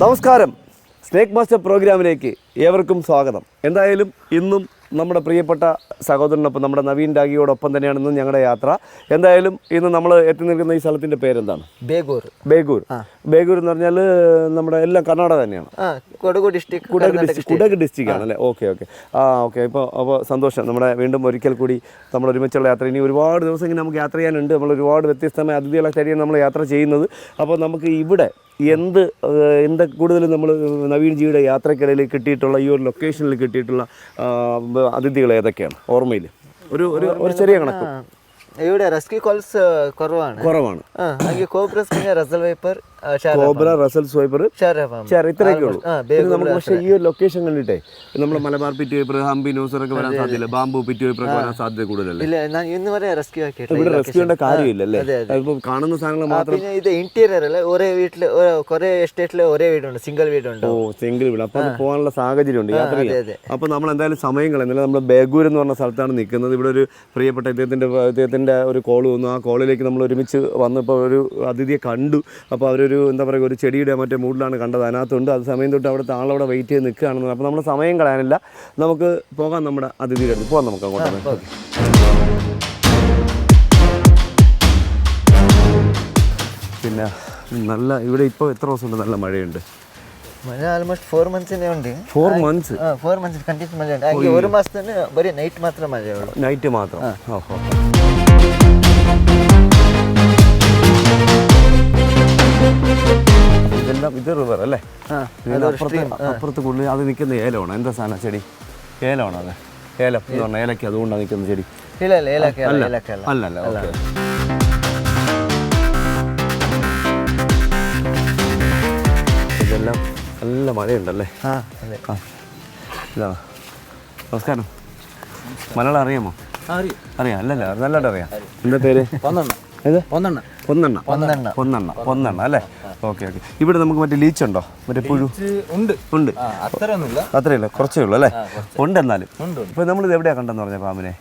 നമസ്കാരം. Snake master പ്രോഗ്രാമിലേക്ക് ഏവർക്കും സ്വാഗതം. എന്തായാലും ഇന്നും നമ്മുടെ പ്രിയപ്പെട്ട സഹോദരനൊപ്പം നമ്മുടെ നവീൻ ഡാഗിയോടൊപ്പം തന്നെയാണ് ഇന്ന് ഞങ്ങളുടെ യാത്ര. എന്തായാലും ഇന്ന് നമ്മൾ എത്തി നിൽക്കുന്ന ഈ സ്ഥലത്തിന്റെ പേരെന്താണ്? ബേഗൂർ. ബേഗൂർ. ബേഗൂർ എന്ന് പറഞ്ഞാൽ നമ്മുടെ എല്ലാം കർണാടക തന്നെയാണ്. ഡിസ്ട്രിക്ട് കുടക് ഡിസ്ട്രിക്ട് ആണ് അല്ലേ? Okay okay. ആ ഓക്കെ. ഇപ്പോൾ അപ്പോൾ സന്തോഷം. നമ്മുടെ വീണ്ടും ഒരിക്കൽ കൂടി നമ്മൾ ഒരുമിച്ചുള്ള യാത്ര. ഇനി ഒരുപാട് ദിവസം ഇങ്ങനെ നമുക്ക് യാത്ര ചെയ്യാനുണ്ട്. നമ്മൾ ഒരുപാട് വ്യത്യസ്തമായ അതിഥികളെ തേടിയാണ് നമ്മൾ യാത്ര ചെയ്യുന്നത്. അപ്പോൾ നമുക്ക് ഇവിടെ എന്ത് ഏഹ്, എന്ത് കൂടുതലും നമ്മൾ നവീൻ ജിയുടെ യാത്രക്കിടയിൽ കിട്ടിയിട്ടുള്ള ഈ ഒരു ലൊക്കേഷനിൽ കിട്ടിയിട്ടുള്ള ആ, അതിഥികൾ ഏതൊക്കെയാണ് ഓർമ്മയിൽ ഒരു ഒരു ഒരു ചെറിയ കണക്ക് ഇവിടെ റസ്കി കോൾസ് കുറവാണ് കുറവാണ് ಹಾ ಹಾಗೆ ಕೋಬ್ರಸ್ ರಸಲ್ ವೈಪರ್ കോബ്ര റസൽ സ്വൈപ്പർ ഇത്രയൊക്കെ ഉള്ളൂ. നമുക്ക് പക്ഷേ ഈ ഒരു ലൊക്കേഷൻ കണ്ടിട്ടേ നമ്മുടെ Malabar pit viper hump nosed ഒക്കെ വരാൻ സാധ്യത ബാംബു പിറ്റ് വൈപ്പർ ഒക്കെ വരാൻ സാധ്യത കൂടുതലല്ലേ? റെസ്ക്യൂ ഇവിടെ റെസ്ക്യൂന്റെ കാണുന്ന സാധനങ്ങൾ മാത്രം ഇത് ഇന്റീരിയർ അല്ലേ? ഒരേ വീട്ടിൽ കുറെ എസ്റ്റേറ്റിൽ ഒരേ വീടുണ്ട് സിംഗിൾ വീടുണ്ട്. ഓ സിംഗിൾ വീട്. അപ്പൊ പോകാനുള്ള സാഹചര്യം ഉണ്ട് യാത്ര അപ്പൊ നമ്മൾ എന്തായാലും സമയം കളയുന്നില്ല നമ്മൾ ബേഗൂർ എന്ന് പറഞ്ഞ സ്ഥലത്താണ് നിൽക്കുന്നത്. ഇവിടെ ഒരു പ്രിയപ്പെട്ട ഇദ്ദേഹത്തിന്റെ ഇദ്ദേഹത്തിന്റെ ഒരു കോൾ വന്നു. ആ കോളിലേക്ക് നമ്മൾ ഒരുമിച്ച് വന്നപ്പോൾ ഒരു അതിഥിയെ കണ്ടു. അപ്പോൾ അവരൊരു ഒരു എന്താ പറയുക ഒരു ചെടിയുടെ മറ്റേ മൂടിലാണ് കണ്ടത്. അതിനകത്തുണ്ട്. അത് സമയം തൊട്ട് അവിടെ താളവിടെ വെയിറ്റ് ചെയ്ത് നിൽക്കുകയാണെന്ന് അപ്പോൾ നമ്മൾ സമയം കളയാനില്ല. നമുക്ക് പോകാം നമ്മുടെ അതിഥിയുടെ അടുത്ത്. പോകാം നമുക്ക് അങ്ങോട്ട്. പിന്നെ നല്ല ഇവിടെ ഇപ്പോൾ എത്ര ദിവസമുണ്ട്? നല്ല മഴയുണ്ട്. ಮಳೆ ಆಲ್ಮೋಸ್ಟ್ ಫೋರ್ ಮಂತ್ಸ್ ಉಂಟು ಫೋರ್ ಮಂತ್ಸ್ ഇതെല്ലാം ഇത് റിവർ അല്ലേ? അപ്പുറത്ത് അപ്പുറത്ത് കൂടുതൽ അത് നിൽക്കുന്ന ഏലമാണ്. എന്താ സാധനം ചെടി? ഏലമാണ് അത്? ഏലം എന്ന് പറഞ്ഞാൽ ഏലക്ക അതുകൊണ്ടാണ് നിൽക്കുന്ന ചെടി. അല്ല അല്ല ഓക്കെ. ഇതെല്ലാം നല്ല മഴയുണ്ടല്ലേ? ഇതാണ് നമസ്കാരം. മലയാളം അറിയാമോ? അറിയാം. അല്ലല്ല നല്ലതായിട്ട് അറിയാം. എന്താ പേര്? ഒന്നെണ്ണ. ഏത്? ഒന്നെണ്ണ. ഒന്നെണ്ണം ഒന്നെണ്ണം ഒന്നെണ്ണം ഒന്നെണ്ണം അല്ലേ? Okay okay. ഇവിടെ നമുക്ക് മറ്റേ ലീച്ച് ഉണ്ടോ മറ്റേ പുഴു? ഉണ്ട്. ഉണ്ട്. അത്രയൊന്നുമില്ല. അത്രയില്ല കുറച്ചേ ഉള്ളൂ അല്ലേ? ഉണ്ട് എന്നാലും ഇപ്പൊ നമ്മൾ ഇത് എവിടെയാ കണ്ടെന്ന് പറഞ്ഞ പാമ്പിനെ?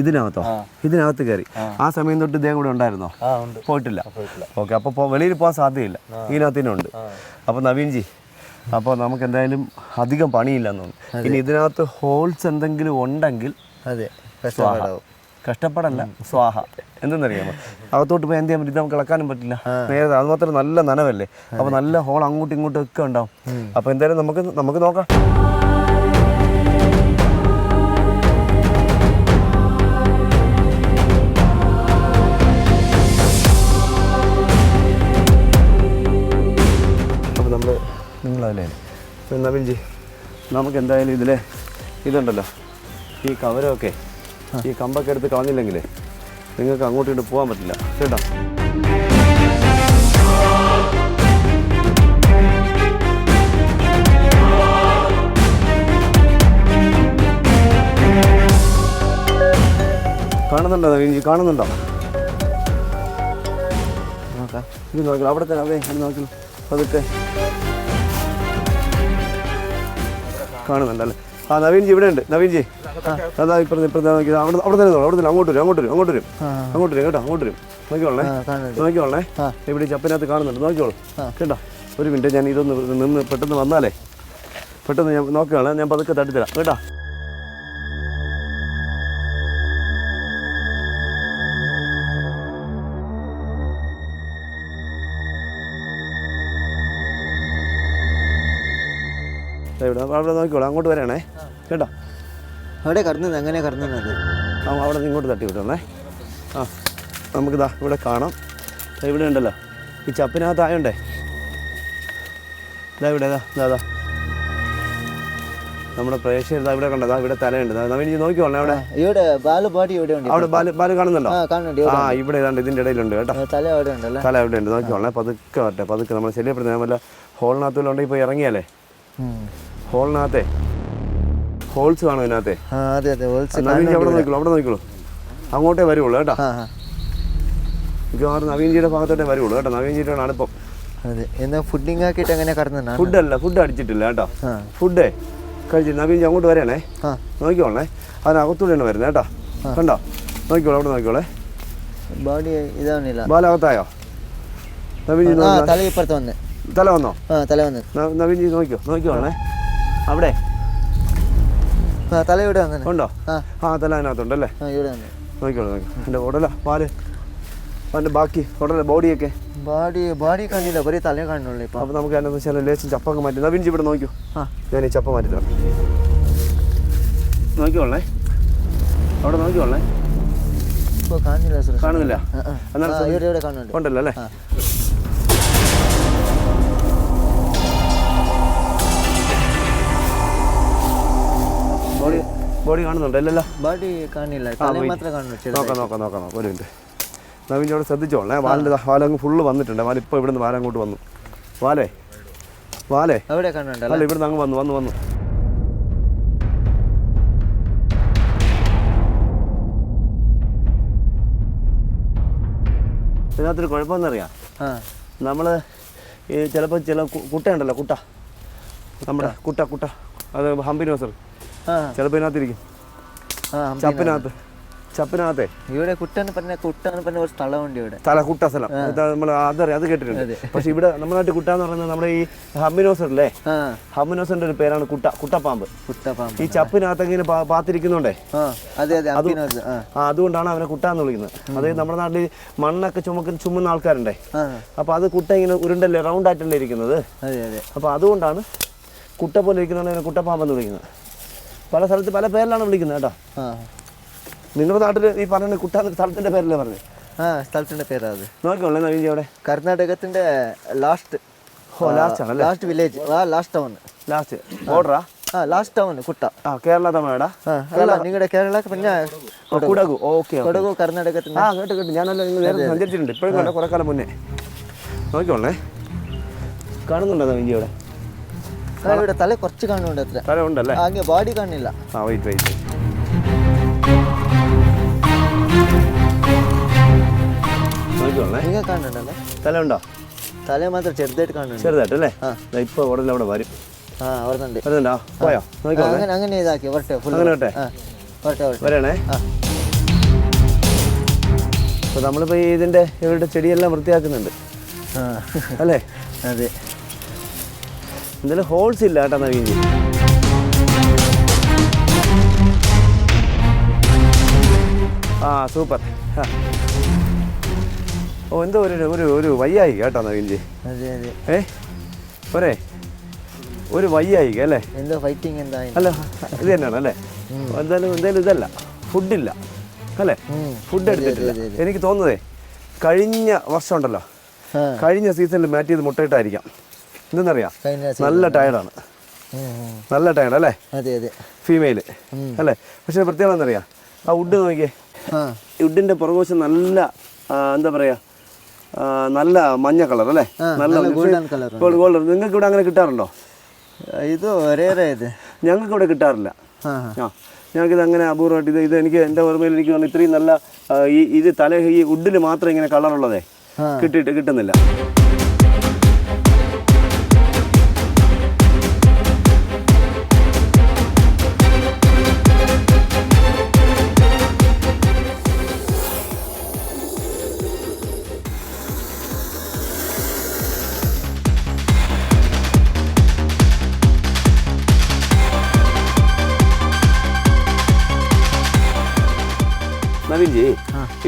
ഇതിനകത്തോ? ഇതിനകത്ത് കയറി. ആ. സമയം തൊട്ട് ഇദ്ദേഹം കൂടെ ഉണ്ടായിരുന്നോ? പോയിട്ടില്ല. ഓക്കെ അപ്പോൾ വെളിയിൽ പോകാൻ സാധ്യതയില്ല. ഇതിനകത്തിനുണ്ട് അപ്പോൾ നവീൻജി അപ്പോൾ നമുക്ക് എന്തായാലും അധികം പണിയില്ലെന്ന് ഇനി ഇതിനകത്ത് ഹോൾസ് എന്തെങ്കിലും ഉണ്ടെങ്കിൽ അതെ. കഷ്ടപ്പെടല്ല. സ്വാഹ. എന്തെന്നറിയാമോ? അകത്തോട്ട് പോയി എന്ത് ചെയ്യാൻ പറ്റും? നമുക്ക് ഇളക്കാനും പറ്റില്ല. നേരെ അത് മാത്രം നല്ല നനവല്ലേ? അപ്പോൾ നല്ല ഹോൾ അങ്ങോട്ടും ഇങ്ങോട്ടും ഒക്കെ ഉണ്ടാവും. അപ്പോൾ എന്തായാലും നമുക്ക് നമുക്ക് നോക്കാം. നിങ്ങളല്ലേ? നവീൻജി? നമുക്ക് എന്തായാലും ഇതിലെ ഇതുണ്ടല്ലോ. ഈ കവരമൊക്കെ ഈ കമ്പൊക്കെ എടുത്ത് കളഞ്ഞില്ലെങ്കിലേ നിങ്ങൾക്ക് അങ്ങോട്ട് ഇങ്ങോട്ട് പോകാൻ പറ്റില്ല. കേട്ടോ? കാണുന്നുണ്ടോ നവീൻജി? കാണുന്നുണ്ടോ? നോക്കാം. ഇത് നോക്കണം അവിടെ തന്നെ അതെ അത് നോക്കണം അതൊക്കെ കാണുന്നുണ്ടല്ലേ? ആ നവീൻജി ഇവിടെ ഉണ്ട്. നവീൻജി അതാ ഇപ്പുറത്തെ ഇപ്പുറത്ത് അവിടെ അവിടെ തന്നെ അവിടെ തന്നെ അങ്ങോട്ട് വരും അങ്ങോട്ട് വരും അങ്ങോട്ട് വരും. അങ്ങോട്ട് വരും കേട്ടോ അങ്ങോട്ട് വരും. നോക്കിക്കോളണേ നോക്കിക്കോളണേ. ഇവിടെ ചപ്പനകത്ത് കാണുന്നുണ്ട്. നോക്കിക്കോളൂ. കേട്ടോ ഒരു മിനിറ്റ് ഞാൻ ഇതൊന്ന് നിന്ന് പെട്ടെന്ന് വന്നാലേ. പെട്ടെന്ന് ഞാൻ നോക്കുകയാണ് ഞാൻ പതുക്കെ തട്ടിത്തരാം. കേട്ടോ. അവിടെ നോക്കിക്കോളാം അങ്ങോട്ട് വരണേ. കേട്ടോ. അവിടെ കറന്നത് അങ്ങനെ കറന്നത് അവിടെ നിന്ന് ഇങ്ങോട്ട് തട്ടി വിട്ടണേ ആ നമുക്കിതാ ഇവിടെ കാണാം. ഇവിടെ ഉണ്ടല്ലോ. ഈ ചപ്പിനകത്ത് ആയോണ്ടേ? ഇതാ ഇവിടെ ഇതാ ഇതാ ഇതാ നമ്മുടെ പ്രേക്ഷകർ ഇതാ ഇവിടെ കണ്ടതാ ഇവിടെ തലയുണ്ട്. നവീൻ നോക്കിക്കോളേ അവിടെ. ഇവിടെ ബാൽ ബാഡി ഇവിടെ ഉണ്ട്. അവിടെ ബാൽ ബാൽ കാണുന്നുണ്ടോ? ആ ഇവിടെ ഇതാണ്ട് ഇതിന്റെ ഇടയിലുണ്ട് കേട്ടോ. തല അവിടെ ഉണ്ടല്ലേ? തല അവിടെ ഉണ്ട്. നോക്കിക്കോളെ പതുക്കെ വരട്ടെ. പതുക്കെ നമ്മൾ ശല്യപ്പെടുന്ന വല്ല ഹോളിനകത്തുള്ള ഉണ്ടെങ്കിൽ ഇപ്പോൾ ഇറങ്ങിയാലേ? ഹോളിനകത്തെ ഹോൾസ് കാണും ഇതിനകത്തെ? അതെ അതെ ഹോൾസ് അവിടെ നോക്കിക്കോളൂ അവിടെ നോക്കിക്കോളൂ അങ്ങോട്ടേ വരുള്ളൂ കേട്ടോ. മിക്കവാറും നവീൻജിയുടെ ഭാഗത്തോട്ടേ വരുള്ളൂ കേട്ടോ. നവീൻജിയുടെ അടുപ്പം അതെ എന്നാ ഫുഡിങ് ആക്കിയിട്ട് എങ്ങനെ കടന്നു അല്ല ഫുഡ് അടിച്ചിട്ടില്ല കേട്ടോ. ഫുഡേ കഴിച്ചിട്ട് നവീൻജി അങ്ങോട്ട് വരണേ. നോക്കിക്കോളണേ. അതിനകത്തൂടെയാണ് വരുന്നത് കേട്ടോ. കണ്ടോ? നോക്കിക്കോളൂ അവിടെ നോക്കിക്കോളേ. ബോഡി ഇതാവുന്നില്ല ബാലകത്തായോ നവീൻജി തല ഇപ്പുറത്ത് വന്ന്. തല വന്നോ? തല വന്ന്. നവീൻജി നോക്കിയോ നോക്കിക്കോളണേ. അവിടെ. തല ഇവിടെ വന്നു ഉണ്ടോ? ആ. തല അതിനകത്തുണ്ട് അല്ലേ ഇവിടെ വന്നു നോക്കിയോളൂ നോക്കി എന്റെ ഉടല പാൽ. അതിന്റെ ബാക്കി ഉടല ബോഡിയൊക്കെ. ബോഡി ബോഡി കാണില്ല ബರೀ തല കാണുള്ളൂ ഇപ്പൊ. അപ്പോൾ നമുക്ക് അതിനകത്ത് വെച്ചാൽ ലേശം ചപ്പൊക്കെ മാറ്റി നവീൻജി ഇവിടെ നോക്കിയോ ആ. ഞാൻ ഈ ചപ്പ മാറ്റി തരാം. നോക്കിയോളേ അവിടെ നോക്കിയോളേ ഇപ്പൊ കാണില്ല കാണുന്നില്ല? കാണുന്നുണ്ട്. ഉണ്ടല്ലോ അല്ലേ? ബോഡി കാണുന്നുണ്ട്? അല്ലല്ലോ ബോഡി കാണില്ല. മാത്രമേ കാണുള്ളൂ. നോക്കാം നോക്കാം നോക്കാം നോക്കാം. ഒരു മിനിറ്റ്. നവീൻ അവിടെ ശ്രദ്ധിച്ചോളേ വാലിന്റെ വാലങ്ങ് ഫുള്ള് വന്നിട്ടുണ്ട്. വാല ഇപ്പോൾ ഇവിടുന്ന് വാല അങ്ങോട്ട് വന്നു. വാലേ. വാലേ. അവിടെ കാണുന്നുണ്ടല്ലോ? അല്ല ഇവിടുന്ന് അങ്ങ് വന്നു വന്നു വന്നു. ഇതിനകത്തൊരു കുഴപ്പമെന്നറിയാം. നമ്മൾ ഈ ചിലപ്പോൾ ചില കുട്ടയുണ്ടല്ലോ കുട്ട. നമ്മുടെ കുട്ട കുട്ട. അത് ഹംപിനോസർ ചിലപ്പോൾ ഇതിനകത്തിരിക്കും. ചപ്പിനകത്ത്. ചപ്പിനകത്തെ. ഇവിടെ കുട്ടെന്ന് പറഞ്ഞ കുട്ടെന്ന് പറഞ്ഞ ഒരു സ്ഥലമുണ്ട് ഇവിടെ. സ്ഥല കുട്ട സ്ഥലം. നമ്മൾ അതറിയാം അത് കേട്ടിട്ടുണ്ട്. പക്ഷെ ഇവിടെ നമ്മുടെ നാട്ടിൽ കുട്ട എന്ന് പറയുന്നത് നമ്മുടെ ഈ ഹമ്മിനോസർ അല്ലേ ഹമ്മിനോസറിന്റെ ഒരു പേരാണ് കുട്ട കുട്ടപ്പാമ്പ്. കുട്ടപ്പാമ്പ്. ഈ ചപ്പിനകത്ത് ഇങ്ങനെ പാത്തിരിക്കുന്നുണ്ടേ? അതുകൊണ്ടാണ് അവനെ കുട്ട എന്ന് വിളിക്കുന്നത്. അതായത് നമ്മുടെ നാട്ടിൽ മണ്ണൊക്കെ ചുമക്കുന്ന ചുമന്ന ആൾക്കാരുണ്ടേ? അപ്പൊ അത് കുട്ട ഇങ്ങനെ ഉരുണ്ടല്ലേ റൗണ്ട് ആയിട്ടല്ലേ ഇരിക്കുന്നത്? അപ്പൊ അതുകൊണ്ടാണ് കുട്ട പോലെ ഇരിക്കുന്നതാണ് അവനെ കുട്ടപ്പാമ്പെന്ന് വിളിക്കുന്നത്. പല സ്ഥലത്ത് പല പേരിലാണ് വിളിക്കുന്നത് കേട്ടോ. നിങ്ങളുടെ നാട്ടിൽ ഈ പറഞ്ഞ കുട്ട സ്ഥലത്തിന്റെ സ്ഥലത്തിന്റെ പേരല്ലേ പറഞ്ഞത് ആ സ്ഥലത്തിന്റെ പേരാ അത്. നോക്കിയോളേ നവീൻ അവിടെ. കർണാടകത്തിന്റെ ലാസ്റ്റ് ഓ ലാസ്റ്റ് ആണല്ലേ? ലാസ്റ്റ് വില്ലേജ് ആ ലാസ്റ്റ് ടൗൺ ലാസ്റ്റ് ബോർഡറാ? ആ ലാസ്റ്റ് ടൗൺ കുട്ട. ആ കേരള തമിഴ്നാടാ? അല്ല നിങ്ങളുടെ കേരള പിന്നെ കുടകു. ഓക്കെ കുടകു കർണാടകത്തിന്റെ ആ കേട്ട് കേട്ട്. ഞാനല്ല നിങ്ങൾ നേരത്തെ സഞ്ചരിച്ചിട്ടുണ്ട്. ഇപ്പോഴും കണ്ട കുറെ കാലം മുന്നേ. നോക്കിയോളേ കാണുന്നുണ്ടോ നവീൻ അവിടെ? അതാ തല കുറച്ച് കാണുന്നുണ്ട് അത്ര. തല ഉണ്ടല്ലേ ആകെ ബോഡി കാണില്ല ആ വെയിറ്റ് വെയിറ്റ് തല മാത്രം ചെറുതായിട്ട് കാണുന്നുണ്ട് ചെറുതായിട്ടല്ലേ? വരണേ. ആ. അപ്പോൾ ഇവരുടെ ചെടിയെല്ലാം വൃത്തിയാക്കുന്നുണ്ട്. അല്ലേ? അതെ. എന്തായാലും ഹോൾസ് ഇല്ല കേട്ടോ നവീൻ ആ സൂപ്പർ ഓ എന്തോ ഒരു ഒരു ഒരു വയ്യായി കേട്ടോ നവീൻജി ഏ? ഒരേ ഒരു വയ്യായി അല്ലേ? എന്തോ ഫൈറ്റിംഗ് എന്താ? അല്ല ഇത് തന്നെയാണ് അല്ലേ? എന്തായാലും എന്തായാലും ഇതല്ല. ഫുഡില്ല അല്ലേ? ഫുഡ് എടുത്തിട്ടില്ല. എനിക്ക് തോന്നുന്നതേ കഴിഞ്ഞ വർഷം ഉണ്ടല്ലോ. കഴിഞ്ഞ സീസണിൽ മാറ്റ് ചെയ്ത് മുട്ടയിട്ടായിരിക്കാം. എന്തെന്നറിയാം? നല്ല ടയർഡാണ് നല്ല ടയർഡ് അല്ലേ? അതെ ഫീമെയിൽ അല്ലേ? പക്ഷെ പ്രത്യേകത എന്തറിയാ ആ വുഡ് നോക്കിയേ. വുഡിന്റെ പുറകുവശം നല്ല എന്താ പറയാ നല്ല മഞ്ഞ കളർ അല്ലേ? നല്ല ഗോൾഡൻ കളർ ഗോൾഡൻ നിങ്ങൾക്ക് ഇവിടെ അങ്ങനെ കിട്ടാറുണ്ടോ? ഇത് ഒരേ ഇത്. ഞങ്ങൾക്ക് ഇവിടെ കിട്ടാറില്ല. ആ ഞങ്ങൾക്കിത് അങ്ങനെ അപൂർവമായിട്ട് ഇത് എനിക്ക് എന്റെ ഓർമ്മയിൽ എനിക്ക് തോന്നുന്നു ഇത്രയും നല്ല ഈ ഇത് തല ഈ വുഡിൽ മാത്രം ഇങ്ങനെ കളറുള്ളതേ കിട്ടിയിട്ട് കിട്ടുന്നില്ല.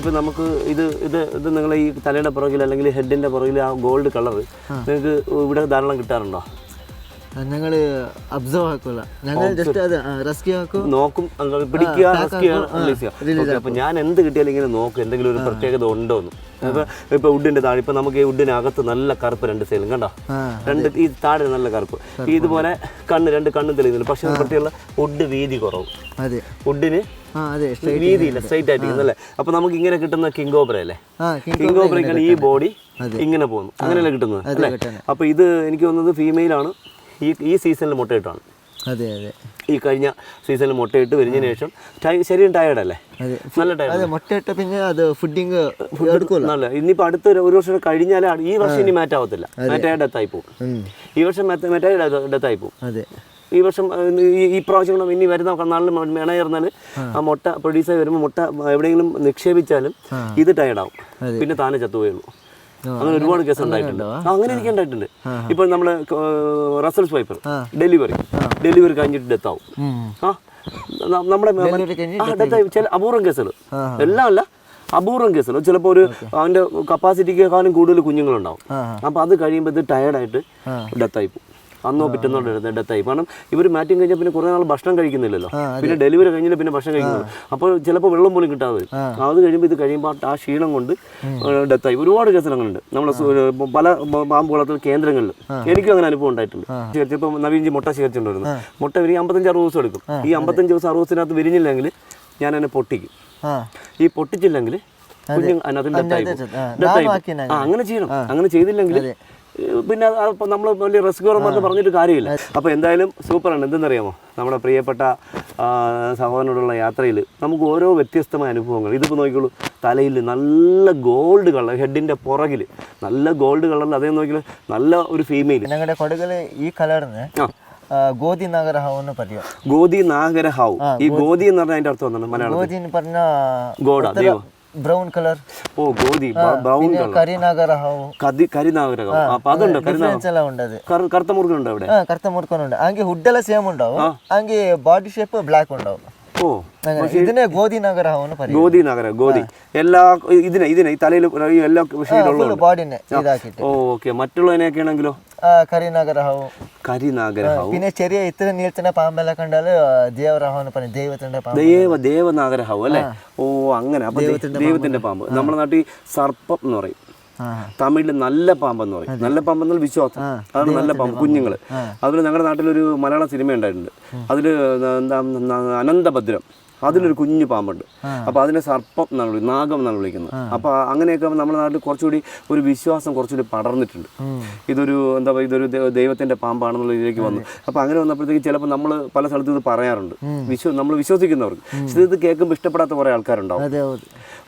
ഇപ്പൊ നമുക്ക് ഇത് ഇത് ഇത് നിങ്ങൾ ഈ തലയുടെ പുറകിൽ അല്ലെങ്കിൽ ഹെഡിന്റെ പുറകിൽ ആ ഗോൾഡ് കളർ നിങ്ങൾക്ക് ഇവിടെ ധാരാളം കിട്ടാറുണ്ടോ? ഞങ്ങൾ അബ്സർവ് ആക്കൂല ഞങ്ങൾ ജസ്റ്റ് അത് റെസ്ക്യൂ ആക്കും. നോക്കും പിടിക്കുക അപ്പൊ ഞാൻ എന്ത് കിട്ടിയാലും ഇങ്ങനെ നോക്കും എന്തെങ്കിലും ഒരു പ്രത്യേകത ഉണ്ടോ എന്ന്. ഇപ്പൊ ഇപ്പൊ വുഡിന്റെ താഴെ ഇപ്പൊ നമുക്ക് ഈ വുഡിനകത്ത് നല്ല കറുപ്പ് രണ്ട് സൈഡിലും കണ്ടോ? രണ്ട് ഈ താഴെ നല്ല കറുപ്പ്. ഇതുപോലെ കണ്ണ് രണ്ട് കണ്ണും തെളിയുന്നില്ല പക്ഷെ പ്രത്യേക വുഡ് വീതി കുറവ്. വുഡിന്. വീതിയില്ല സ്ട്രൈറ്റ് ആയിട്ട് അല്ലേ അപ്പൊ നമുക്ക് ഇങ്ങനെ കിട്ടുന്ന കിങ് കോബ്ര അല്ലേ? ആ king കിങ് കോബ്രയ്ക്കാണ് ഈ ബോഡി ഇങ്ങനെ പോകുന്നു. അങ്ങനെയല്ലേ കിട്ടുന്നത് അല്ലേ. അപ്പൊ ഇത് എനിക്ക് തോന്നുന്നത് ഫീമെയിൽ ആണ്. ഈ ഈ സീസണിൽ മുട്ടയിട്ടാണ് അതെ അതെ. ഈ കഴിഞ്ഞ സീസണിൽ മുട്ടയിട്ട് വരുന്നതിന് ശേഷം ശരീരം ടയേർഡ് അല്ലേ? നല്ല ടയർഡ് അതെ മുട്ട പിന്നെ അത് ഫുഡിങ് നല്ല ഇനിയിപ്പോൾ അടുത്ത ഒരു- വർഷം കഴിഞ്ഞാൽ ഈ വർഷം ഇനി മാറ്റാവത്തില്ല മാറ്റായ ഡെത്ത് ആയി പോകും. ഈ വർഷം മാറ്റായ ഡെത്ത് ആയി പോകും. അതെ. ഈ വർഷം ഈ- പ്രാവശ്യം കൂടെ ഇനി വരുന്ന കണ്ണാളിൽ മേണ ചേർന്നാൽ ആ. മുട്ട പ്രൊഡ്യൂസ് ആയി വരുമ്പോൾ മുട്ട എവിടെയെങ്കിലും നിക്ഷേപിച്ചാലും ഇത് ടയർഡാവും പിന്നെ താനെ ചത്തുപോയുള്ളൂ. അങ്ങനെ ഒരുപാട് കേസ് ഉണ്ടായിട്ടുണ്ട്? അങ്ങനെ എനിക്ക് ഉണ്ടായിട്ടുണ്ട്. ഇപ്പൊ നമ്മൾ റസൽസ് സ്വൈപ്പർ ഡെലിവറി ഡെലിവറി കഴിഞ്ഞിട്ട് ഡെത്ത് ആവും. ആ. നമ്മുടെ. ചില അപൂർവം കേസുകൾ എല്ലാം അല്ല അപൂർവം കേസുകൾ ചിലപ്പോ ഒരു അവന്റെ കപ്പാസിറ്റിക്കേക്കാളും കൂടുതൽ കുഞ്ഞുങ്ങളുണ്ടാവും. അപ്പൊ അത് കഴിയുമ്പോൾ ഇത് ടയർഡായിട്ട് ഡെത്തായി പോകും. അന്നോ പിറ്റന്നോ ഡെത്തായി. കാരണം ഇവർ മാറ്റി കഴിഞ്ഞാൽ പിന്നെ കുറേ നാൾ ഭക്ഷണം കഴിക്കുന്നില്ലല്ലോ. പിന്നെ ഡെലിവറി കഴിഞ്ഞാൽ പിന്നെ ഭക്ഷണം കഴിക്കുന്നില്ല അപ്പോൾ ചിലപ്പോൾ വെള്ളം പോലും കിട്ടാതെ വരും. അത് കഴിയുമ്പോൾ ഇത് കഴിയുമ്പോൾ ആ ക്ഷീണം കൊണ്ട് ഡെത്തായി. ഒരുപാട് കേസുകൾ അങ്ങനെയുണ്ട് നമ്മൾ പല പാമ്പ് വളർത്തൽ കേന്ദ്രങ്ങളിൽ എനിക്കും അങ്ങനെ അനുഭവം ഉണ്ടായിട്ടുണ്ട്. ശേഖരിച്ചപ്പോൾ നവീൻജി മുട്ട ശേഖരിച്ചിട്ടുണ്ടായിരുന്നു മുട്ട വിരി അമ്പത്തഞ്ച് അറുപത് ദിവസം എടുക്കും. ഈ അമ്പത്തഞ്ച് ദിവസം അറുപത് ദിവസത്തിനകത്ത് വിരിഞ്ഞില്ലെങ്കിൽ ഞാൻ എന്നെ പൊട്ടിക്കും ഈ പൊട്ടിച്ചില്ലെങ്കിൽ കുഞ്ഞു അതിനകത്ത് ഡെത്തായി അങ്ങനെ ചെയ്യണം. അങ്ങനെ ചെയ്തില്ലെങ്കിൽ പിന്നെ നമ്മൾ വലിയ റിസ്ക് പറഞ്ഞ് പറഞ്ഞിട്ട് കാര്യമില്ല. അപ്പോൾ എന്തായാലും സൂപ്പറാണ്. എന്തെന്നറിയാമോ? നമ്മുടെ പ്രിയപ്പെട്ട സഹോദരനോടുള്ള യാത്രയിൽ നമുക്ക് ഓരോ വ്യത്യസ്തമായ അനുഭവങ്ങൾ. ഇതിപ്പോൾ നോക്കിക്കോളൂ. തലയിൽ നല്ല ഗോൾഡ് കളർ ഹെഡിന്റെ പുറകിൽ നല്ല ഗോൾഡ് കളറിൽ അതേ നോക്കിയാൽ നല്ല ഒരു ഫീമെയിൽ ഞങ്ങളുടെ കൊടുകൾ ഈ കളറിന് ആ. ഗോധി നഗര ഹാവെന്ന് പറയും. ഗോതി നാഗരഹാവ് ഈ ഗോതി. എന്ന് പറഞ്ഞാൽ അതിന്റെ അർത്ഥം എന്താണ്? മലയാളം ഗോദി എന്ന് പറഞ്ഞാൽ ഗോഡ ദൈവം. ಬ್ರೌನ್ ಕಲರ್ ಓ ಗೋಧಿ ಬ್ರೌನ್ ಕರಿನಗರ ಹಾ ಕದಿ ಕರಿನಗರ ಹಾ ಪಾ ಅದು ಕರಿನಗರ ಚಲ ಉಂಡದು ಕರ್ತಮೂರ್ಕನ ಉಂಡಾ ಅವಡೆ ಕರ್ತಮೂರ್ಕನ ಉಂಡಾ ಅಂಗೆ ಹುಡ್ ಎಲ್ಲಾ ಸೇಮ್ ಉಂಡಾ ಓ ಅಂಗೆ ಬಾಡಿ ಶೇಪ್ ಬ್ಲಾಕ್ ಉಂಡಾ ഓ ഇതിനെ ഗോതി നഗര ഗോതി നഗര എല്ലാ ഇതിനെ ഇതിനെ ഈ തലയിൽ എല്ലാ ബോഡിനെ ഓ ഓക്കെ. മറ്റുള്ളതിനെയൊക്കെ ആണെങ്കിലോ? കരിനാഗരഹവും. കരിനാഗരഹവും. പിന്നെ ചെറിയ ഇത്ര നീളത്തിന്റെ പാമ്പെല്ലാം കണ്ടാൽ ദേവരാഹവെന്ന് പറയും. ദൈവത്തിന്റെ പാമ്പ്. ദേവ ദേവനാഗരഹവും അല്ലേ? ഓ അങ്ങനെ. അപ്പൊ ദൈവത്തിന്റെ പാമ്പ്. നമ്മുടെ നാട്ടിൽ സർപ്പം എന്ന് പറയും. തമിഴിൽ നല്ല പാമ്പെന്ന് പറയും. നല്ല പാമ്പെന്നാൽ വിശ്വാസം. അതാണ് നല്ല പാമ്പ് കുഞ്ഞുങ്ങൾ അതുപോലെ ഞങ്ങളുടെ നാട്ടിലൊരു മലയാള സിനിമ ഉണ്ടായിട്ടുണ്ട് അതിൽ എന്താ അനന്തഭദ്രം. അതിലൊരു കുഞ്ഞു പാമ്പുണ്ട്. അപ്പോൾ അതിനെ സർപ്പം എന്നാണ് വിളിക്കുന്നത് നാഗം എന്നാണ് വിളിക്കുന്നത്. അപ്പോൾ അങ്ങനെയൊക്കെ നമ്മുടെ നാട്ടിൽ കുറച്ചുകൂടി ഒരു വിശ്വാസം കുറച്ചുകൂടി പടർന്നിട്ടുണ്ട്. ഇതൊരു എന്താ പറയുക ഇതൊരു ദൈവത്തിന്റെ പാമ്പാണെന്നുള്ള രീതിയിലേക്ക് വന്നു. അപ്പോൾ അങ്ങനെ വന്നപ്പോഴത്തേക്ക് ചിലപ്പോൾ നമ്മൾ പല സ്ഥലത്തും ഇത് പറയാറുണ്ട്. വിശ്വ നമ്മൾ വിശ്വസിക്കുന്നവർക്ക്. പക്ഷേ ഇത് കേൾക്കുമ്പോൾ ഇഷ്ടപ്പെടാത്ത കുറേ ആൾക്കാരുണ്ടാവും.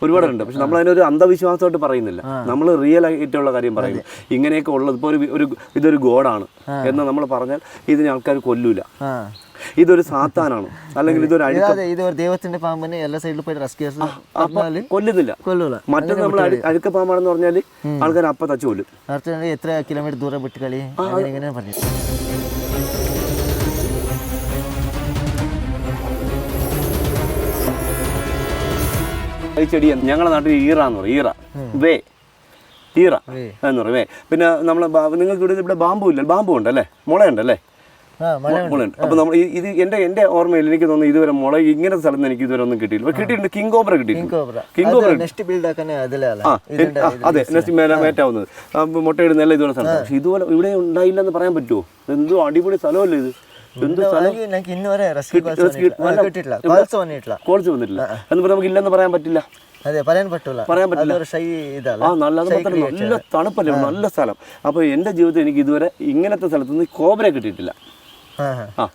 ഒരുപാടുണ്ട്. പക്ഷെ നമ്മൾ അതിനൊരു അന്ധവിശ്വാസമായിട്ട് പറയുന്നില്ല. നമ്മൾ റിയൽ ആയിട്ടുള്ള കാര്യം പറയുന്നു. ഇങ്ങനെയൊക്കെ ഉള്ളത്. ഇപ്പോൾ ഒരു ഒരു ഇതൊരു ഗോഡാണ് എന്ന് നമ്മൾ പറഞ്ഞാൽ ഇതിനെ ആൾക്കാർ കൊല്ലൂല. ഇതൊരു സാത്താനാണ്. അല്ലെങ്കിൽ ഇതൊരു അഴുക്ക. ഇതാ ഒരു ദൈവത്തിന്റെ പാമ്പിനെ എല്ലാ സൈഡിലും പോയി റെസ്ക്യൂ കൊല്ലുന്നില്ല. കൊല്ലൂല മറ്റൊന്ന് നമ്മൾ അഴുക്ക പാമ്പാണെന്ന് പറഞ്ഞാൽ ആൾക്കാർ അപ്പ തച്ചു കൊല്ലും. എത്ര കിലോമീറ്റർ ദൂരം വിട്ട് കളി? അങ്ങനെ പറഞ്ഞു ഈ ചെടി ഞങ്ങളുടെ നാട്ടിൽ ഈറ എന്ന് പറയും. ഈറ. വേ. ഈറ എന്ന് പറയും. വേ. പിന്നെ നമ്മൾ നിങ്ങൾക്ക് ഇവിടെ ഇവിടെ ബാമ്പു ഇല്ല ബാമ്പു ഉണ്ട് അല്ലേ മുളയുണ്ട് അല്ലേ ആ മഴ മുളയുണ്ട് അപ്പൊ നമ്മൾ ഇത് എന്റെ എന്റെ ഓർമ്മയിൽ എനിക്ക് തോന്നുന്നു ഇതുവരെ മുള സ്ഥലം സ്ഥലത്ത് എനിക്ക് ഇതുവരെ ഒന്നും കിട്ടിയില്ല കിട്ടിയിട്ടുണ്ട് കിങ് കോബ്ര കിട്ടിയിട്ടുണ്ട്. King cobra. അതെ നെക്സ്റ്റ് മേറ്റാവുന്നത്. മുട്ടയിടുന്ന എല്ലാം ഇതുപോലെ സ്ഥലം. പക്ഷെ ഇതുപോലെ ഇവിടെ ഉണ്ടായില്ല എന്ന് പറയാൻ പറ്റുമോ? എന്തോ അടിപൊളി സ്ഥലമല്ലേ ഇത്? കോൾസ് വന്നിട്ടില്ല. എന്ന് നമുക്ക് ഇല്ലെന്ന് പറയാൻ പറ്റില്ല. അതെ പറയാൻ പറ്റില്ല. പറയാൻ ആ നല്ല തണുപ്പല്ലേ? നല്ല സ്ഥലം. അപ്പോൾ എന്റെ ജീവിതത്തിൽ എനിക്ക് ഇതുവരെ ഇങ്ങനത്തെ സ്ഥലത്തുനിന്ന് കോബ്ര കിട്ടിയിട്ടില്ല. ആ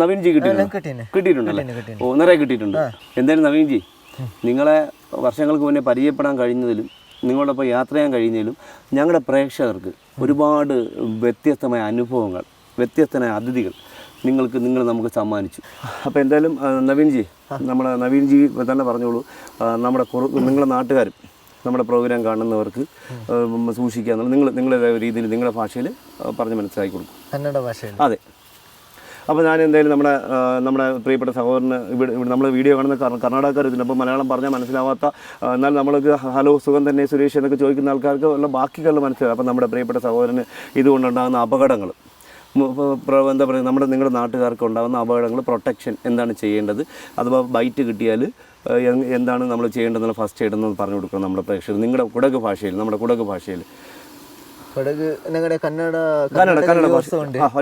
നവീൻജി കിട്ടിയിട്ടുണ്ട്? കിട്ടിയിട്ടുണ്ടല്ലേ? ഓ നിറയെ കിട്ടിയിട്ടുണ്ട്. എന്തായാലും നവീൻജി നിങ്ങളെ വർഷങ്ങൾക്ക് മുന്നേ പരിചയപ്പെടാൻ കഴിഞ്ഞതിലും നിങ്ങളോടൊപ്പം യാത്ര ചെയ്യാൻ കഴിഞ്ഞതിലും ഞങ്ങളുടെ പ്രേക്ഷകർക്ക് ഒരുപാട് വ്യത്യസ്തമായ അനുഭവങ്ങൾ വ്യത്യസ്തമായ അതിഥികൾ നിങ്ങൾക്ക് നിങ്ങൾ നമുക്ക് സമ്മാനിച്ചു. അപ്പോൾ എന്തായാലും നവീൻജി നമ്മുടെ നവീൻജി തന്നെ പറഞ്ഞോളൂ. നമ്മുടെ നിങ്ങളുടെ നാട്ടുകാരും നമ്മുടെ പ്രോഗ്രാം കാണുന്നവർക്ക് സൂക്ഷിക്കുക എന്നുള്ളത് നിങ്ങൾ നിങ്ങളുടെ രീതിയിൽ നിങ്ങളുടെ ഭാഷയിൽ പറഞ്ഞ് മനസ്സിലാക്കി കൊടുക്കും. കന്നഡ ഭാഷയിൽ. അതെ. അപ്പോൾ ഞാൻ എന്തായാലും നമ്മുടെ നമ്മുടെ പ്രിയപ്പെട്ട സഹോദരന് ഇവിടെ നമ്മൾ വീഡിയോ കാണുന്ന കർണാടകക്കാരുണ്ട് അപ്പോൾ മലയാളം പറഞ്ഞാൽ മനസ്സിലാവാത്ത എന്നാൽ നമ്മൾക്ക് ഹലോ സുഖം തന്നെ സുരേഷ് എന്നൊക്കെ ചോദിക്കുന്ന ആൾക്കാർക്ക് ഉള്ള ബാക്കികൾ മനസ്സിലാവും. അപ്പോൾ നമ്മുടെ പ്രിയപ്പെട്ട സഹോദരന് ഇതുകൊണ്ടുണ്ടാകുന്ന അപകടങ്ങൾ എന്താ പറയുക നമ്മുടെ നിങ്ങളുടെ നാട്ടുകാർക്ക് ഉണ്ടാകുന്ന അപകടങ്ങൾ പ്രൊട്ടക്ഷൻ എന്താണ് ചെയ്യേണ്ടത്? അഥവാ ബൈറ്റ് കിട്ടിയാൽ എന്താണ് നമ്മൾ ചെയ്യേണ്ടതെന്നുള്ള ഫസ്റ്റ് എയ്ഡ് എന്ന് പറഞ്ഞു കൊടുക്കണം നമ്മുടെ പ്രേക്ഷകർ. നിങ്ങളുടെ കുടക് ഭാഷയിൽ നമ്മുടെ കുടക് ഭാഷയിൽ. കന്നഡ കന്നഡ കന്നഡ ഭാഷ.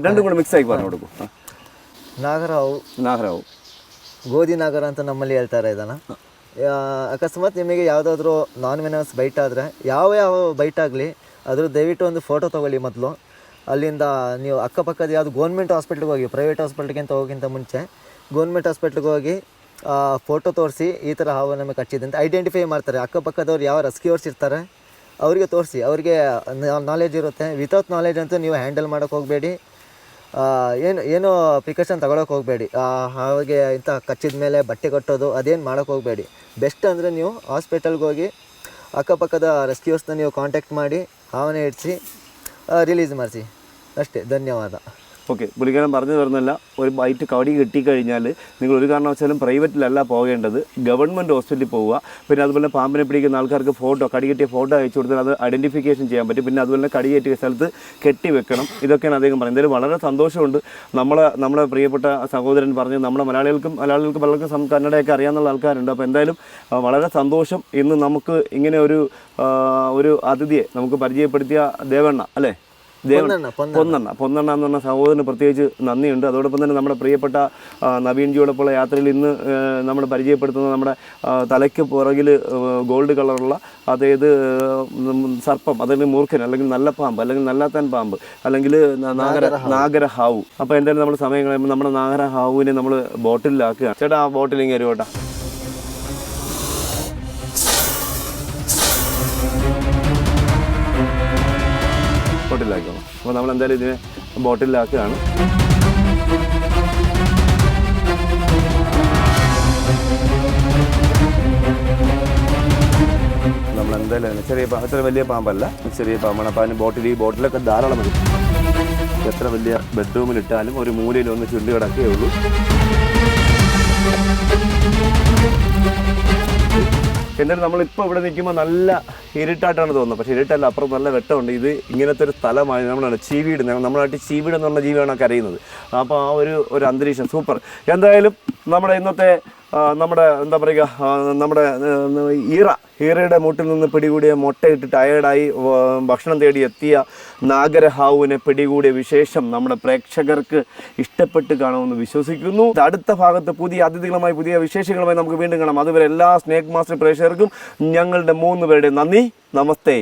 രണ്ടും കൂടെ മിക്സ് ആയി പറഞ്ഞു കൊടുക്കും. ನಾಗರಾವ್. ನಾಗರಾವ್. ಗೋಧಿ ನಾಗರ ಅಂತ ನಮ್ಮಲ್ಲಿ ಹೇಳ್ತಾರೆ ಇದನ್ನು. ಅಕಸ್ಮಾತ್ ನಿಮಗೆ ಯಾವುದಾದ್ರೂ ನಾನ್ ವೆನಸ್ ಬೈಟ್ ಆದರೆ ಯಾವ ಯಾವ ಬೈಟ್ ಆಗಲಿ ಅದ್ರ ದಯವಿಟ್ಟು ಒಂದು ಫೋಟೋ ತೊಗೊಳ್ಳಿ ಮೊದಲು. ಅಲ್ಲಿಂದ ನೀವು ಅಕ್ಕಪಕ್ಕದ ಯಾವುದು ಗೌರ್ಮೆಂಟ್ ಹಾಸ್ಪಿಟ್ಲಿಗೆ ಹೋಗಿ ಪ್ರೈವೇಟ್ ಹಾಸ್ಪಿಟ್ಲಿಗೆ ಅಂತ ಹೋಗೋಕ್ಕಿಂತ ಮುಂಚೆ ಗೌರ್ಮೆಂಟ್ ಹಾಸ್ಪಿಟ್ಲಿಗೆ ಹೋಗಿ ಫೋಟೋ ತೋರಿಸಿ ಈ ಥರ ಹಾವು ನಮಗೆ ಕಚ್ಚಿದೆ ಅಂತ ಐಡೆಂಟಿಫೈ ಮಾಡ್ತಾರೆ. ಅಕ್ಕಪಕ್ಕದವ್ರು ಯಾವ ರಸ್ಕಿಯವ್ರ್ಸ್ ಇರ್ತಾರೆ ಅವರಿಗೆ ತೋರಿಸಿ ಅವರಿಗೆ ನಾಲೆಜ್ ಇರುತ್ತೆ. ವಿತೌಟ್ ನಾಲೆಜ್ ಅಂತೂ ನೀವು ಹ್ಯಾಂಡಲ್ ಮಾಡೋಕ್ಕೆ ಹೋಗಬೇಡಿ. ಏನು ಏನು ಪ್ರಿಕಾಷನ್ ತಗೊಳಕ್ಕೆ ಹೋಗಬೇಡಿ. ಹಾಗೆ ಇಂಥ ಕಚ್ಚಿದ ಮೇಲೆ ಬಟ್ಟೆ ಕಟ್ಟೋದು, ಅದೇನು ಮಾಡೋಕ್ಕೆ ಹೋಗಬೇಡಿ. ಬೆಸ್ಟ್ ಅಂದರೆ ನೀವು ಹಾಸ್ಪಿಟಲ್ಗೆ ಹೋಗಿ ಅಕ್ಕಪಕ್ಕದ ರೆಸ್ಕ್ಯೂಸ್ನ ನೀವು ಕಾಂಟ್ಯಾಕ್ಟ್ ಮಾಡಿ ಅವನೇ ಇಡಿಸಿ ರಿಲೀಸ್ ಮಾಡಿಸಿ. ಅಷ್ಟೇ, ಧನ್ಯವಾದ. ഓക്കെ പുള്ളിക്കാരൻ പറഞ്ഞു തരുന്നില്ല ഒരു ബൈറ്റ് കവടി കിട്ടിക്കഴിഞ്ഞാൽ നിങ്ങൾ ഒരു കാരണവശാലും പ്രൈവറ്റിലല്ല പോകേണ്ടത് ഗവൺമെന്റ് ഹോസ്പിറ്റലിൽ പോവുക പിന്നെ അതുപോലെ പാമ്പിനെ പിടിക്കുന്ന ആൾക്കാർക്ക് ഫോട്ടോ കടി കെട്ടിയ ഫോട്ടോ അയച്ചു കൊടുത്താൽ അത് ഐഡന്റിഫിക്കേഷൻ ചെയ്യാൻ പറ്റും പിന്നെ അതുപോലെ കടി കെട്ടിയ സ്ഥലത്ത് കെട്ടി വെക്കണം. ഇതൊക്കെയാണ് അദ്ദേഹം പറയുന്നത് എന്തായാലും വളരെ സന്തോഷമുണ്ട്. നമ്മളെ നമ്മുടെ പ്രിയപ്പെട്ട സഹോദരൻ പറഞ്ഞു നമ്മുടെ മലയാളികൾക്കും മലയാളികൾക്ക് പലർക്കും കന്നഡയൊക്കെ അറിയാവുന്ന ആൾക്കാരുണ്ട്. അപ്പോൾ എന്തായാലും വളരെ സന്തോഷം ഇന്ന് നമുക്ക് ഇങ്ങനെ ഒരു ഒരു അതിഥിയെ നമുക്ക് പരിചയപ്പെടുത്തിയ ദേവണ്ണ അല്ലേ? പൊന്നണ്ണ, പൊന്നണ്ണ. എന്ന് പറഞ്ഞ സഹോദരന് പ്രത്യേകിച്ച് നന്ദിയുണ്ട്. അതോടൊപ്പം തന്നെ നമ്മുടെ പ്രിയപ്പെട്ട നവീൻജിയോടൊപ്പമുള്ള യാത്രയിൽ ഇന്ന് നമ്മൾ പരിചയപ്പെടുത്തുന്ന നമ്മുടെ തലയ്ക്ക് പുറകിൽ ഗോൾഡ് കളറുള്ള അതായത് സർപ്പം അല്ലെങ്കിൽ മൂർഖൻ അല്ലെങ്കിൽ നല്ല പാമ്പ് അല്ലെങ്കിൽ നല്ലാത്താൻ പാമ്പ് അല്ലെങ്കിൽ നാഗര നാഗര ഹാവു അപ്പോൾ എന്തായാലും നമ്മൾ സമയം കളയുമ്പോൾ നമ്മുടെ നാഗര ഹാവുവിനെ നമ്മൾ ബോട്ടിലാക്കുക ചേട്ടാ ആ ബോട്ടിൽ ഇങ്ങനെ ബോട്ടിലാക്കണം. അപ്പോൾ നമ്മൾ എന്തായാലും ഇതിനെ ബോട്ടിലാക്കുകയാണ്. നമ്മൾ എന്തായാലും ചെറിയ അത്ര വലിയ പാമ്പല്ല. ചെറിയ പാമ്പാണ്. അപ്പോൾ അതിന് ബോട്ടിൽ ഈ ബോട്ടിലൊക്കെ ധാരാളം വരും. എത്ര വലിയ ബെഡ്റൂമിൽ ഇട്ടാലും ഒരു മൂലയിൽ ഒന്ന് ചുണ്ടി കിടക്കേ ഉള്ളൂ. എന്നിട്ട് നമ്മളിപ്പോൾ ഇവിടെ നിൽക്കുമ്പോൾ നല്ല ഇരുട്ടായിട്ടാണ് തോന്നുന്നത്. പക്ഷേ ഇരുട്ടല്ല അപ്പുറം നല്ല വെട്ടമുണ്ട്. ഇത് ഇങ്ങനത്തെ ഒരു സ്ഥലമായി നമ്മളാണ് ചീവീട് നമ്മുടെ നാട്ടിൽ ചീവീട് എന്ന് പറഞ്ഞ ജീവിയാണ് കരയുന്നത്. അപ്പോൾ ആ ഒരു ഒരു അന്തരീക്ഷം. സൂപ്പർ. എന്തായാലും നമ്മുടെ ഇന്നത്തെ നമ്മുടെ എന്താ പറയുക നമ്മുടെ ഈറ ഈറയുടെ മൂട്ടിൽ നിന്ന് പിടികൂടിയ മുട്ടയിട്ട് ടയേർഡായി ഭക്ഷണം തേടി എത്തിയ നാഗരഹാവുവിനെ പിടികൂടിയ വിശേഷം നമ്മുടെ പ്രേക്ഷകർക്ക് ഇഷ്ടപ്പെട്ട് കാണുമെന്ന് വിശ്വസിക്കുന്നു. അടുത്ത ഭാഗത്ത് പുതിയ അതിഥികളുമായി പുതിയ വിശേഷങ്ങളുമായി നമുക്ക് വീണ്ടും കാണാം. അതുവരെ എല്ലാ സ്നേക് മാസ്റ്റർ പ്രേക്ഷകർക്കും ഞങ്ങളുടെ മൂന്ന് പേരുടെ നന്ദി. നമസ്തേ.